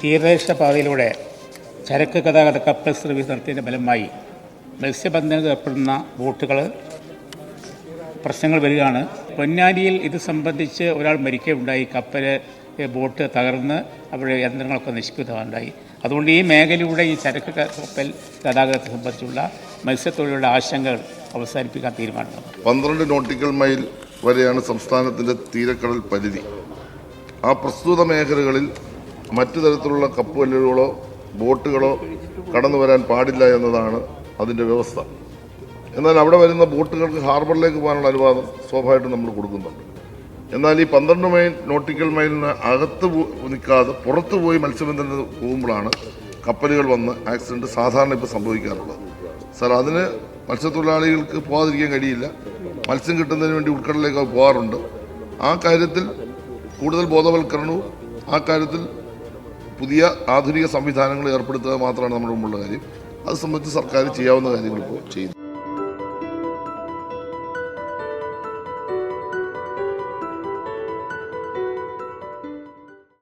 തീരദേശ പാതയിലൂടെ ചരക്ക് ഗതാഗത കപ്പൽ സർവീസ് നടത്തിയതിന്റെ ഫലമായി മത്സ്യബന്ധനത്തിൽ ഏർപ്പെടുന്ന ബോട്ടുകൾ പ്രശ്നങ്ങൾ വരികയാണ്. പൊന്നാനിയിൽ ഇത് സംബന്ധിച്ച് ഒരാൾ മരിക്കുകയുണ്ടായി. കപ്പൽ ബോട്ട് തകർന്ന് അവിടെ യന്ത്രങ്ങളൊക്കെ നശിക്കുകയുണ്ടായി അതുകൊണ്ട് ഈ മേഖലയുടെ ഈ ചരക്ക് കപ്പൽ ഗതാഗതത്തെ സംബന്ധിച്ചുള്ള മത്സ്യത്തൊഴിലുള്ള ആശങ്കകൾ അവസാനിപ്പിക്കാൻ തീരുമാനം പന്ത്രണ്ട് നോട്ടിക്കൽ മൈൽ വരെയാണ് സംസ്ഥാനത്തിന്റെ തീരക്കടൽ പരിധി. ആ പ്രസ്തുത മേഖലകളിൽ മറ്റു തരത്തിലുള്ള കപ്പലുകളോ ബോട്ടുകളോ കടന്നു വരാൻ പാടില്ല എന്നതാണ് അതിന്റെ വ്യവസ്ഥ. എന്നാൽ അവിടെ വരുന്ന ബോട്ടുകൾക്ക് ഹാർബറിലേക്ക് പോകാനുള്ള അനുവാദം സ്വാഭാവികമായിട്ടും നമ്മൾ കൊടുക്കുന്നുണ്ട്. എന്നാൽ ഈ പന്ത്രണ്ട് മൈൽ നോട്ടിക്കൽ മൈലിന് അകത്ത് നിൽക്കാതെ പുറത്ത് പോയി മത്സ്യബന്ധനത്തിന് പോകുമ്പോഴാണ് കപ്പലുകൾ വന്ന് ആക്സിഡന്റ് സാധാരണ ഇപ്പോൾ സംഭവിക്കാറുള്ളത്. സാർ അതിന് മത്സ്യത്തൊഴിലാളികൾക്ക് പോകാതിരിക്കാൻ കഴിയില്ല. മത്സ്യം കിട്ടുന്നതിന് വേണ്ടി ഉൾക്കടലിലേക്ക് പോകാറുണ്ട്. ആ കാര്യത്തിൽ കൂടുതൽ ബോധവൽക്കരണവും ആ കാര്യത്തിൽ പുതിയ ആധുനിക സംവിധാനങ്ങൾ ഏർപ്പെടുത്തുക മാത്രമാണ് നമ്മുടെ മുമ്പുള്ള കാര്യം. അത് സംബന്ധിച്ച് സർക്കാർ ചെയ്യാവുന്ന കാര്യങ്ങൾ ഇപ്പോൾ ചെയ്യുന്നു.